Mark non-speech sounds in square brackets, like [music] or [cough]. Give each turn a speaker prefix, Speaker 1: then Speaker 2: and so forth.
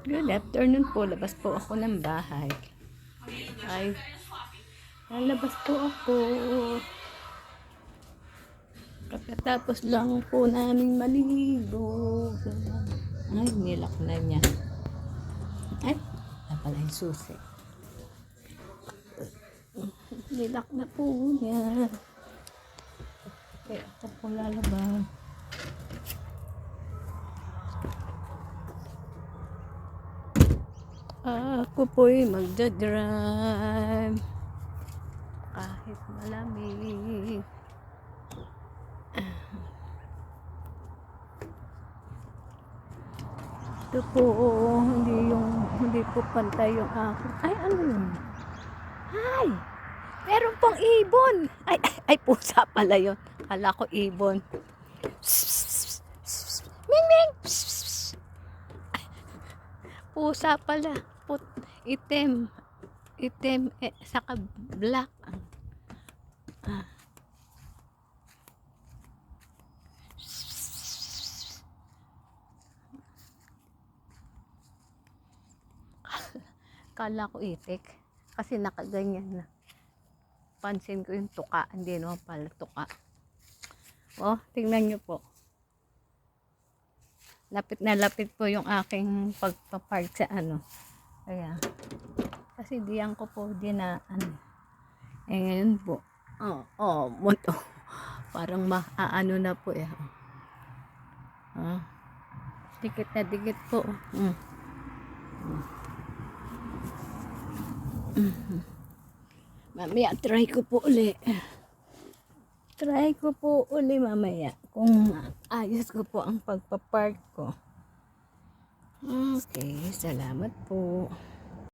Speaker 1: Good afternoon po. Labas po ako ng bahay. Ay, lalabas po ako. Pagkatapos lang po namin maligo. Ay, nilak na niya. Ay, napala yung susi. Nilak na po niya. Kaya ako po lalabas. Ako po'y magdadrive kahit malamig. Ito po, hindi yung, hindi po pantay yung akin. Ay, ano yun? Ay! Meron pong ibon! Ay, ay, ay pusa pala yun. Kala ko ibon. Ming, Pusa pala. Put, itim. Itim. Eh, saka black. Ah. [laughs] Kala ko itik. Kasi nakaganyan na. Pansin ko yung tuka. Hindi naman pala tuka. Oh, tingnan nyo po. Lapit na lapit po yung aking pagpapark sa ano. Kaya, kasi diyan ko po dinaan. Eh ngayon po, oh, oh, moto. Parang maaano na po eh. Ah, dikit na dikit po. Mm. Mm. Mhm. Mamaya, try ko po uli. Try ko po uli mamaya kung ayos ko po ang pagpapark ko. Okay, salamat po.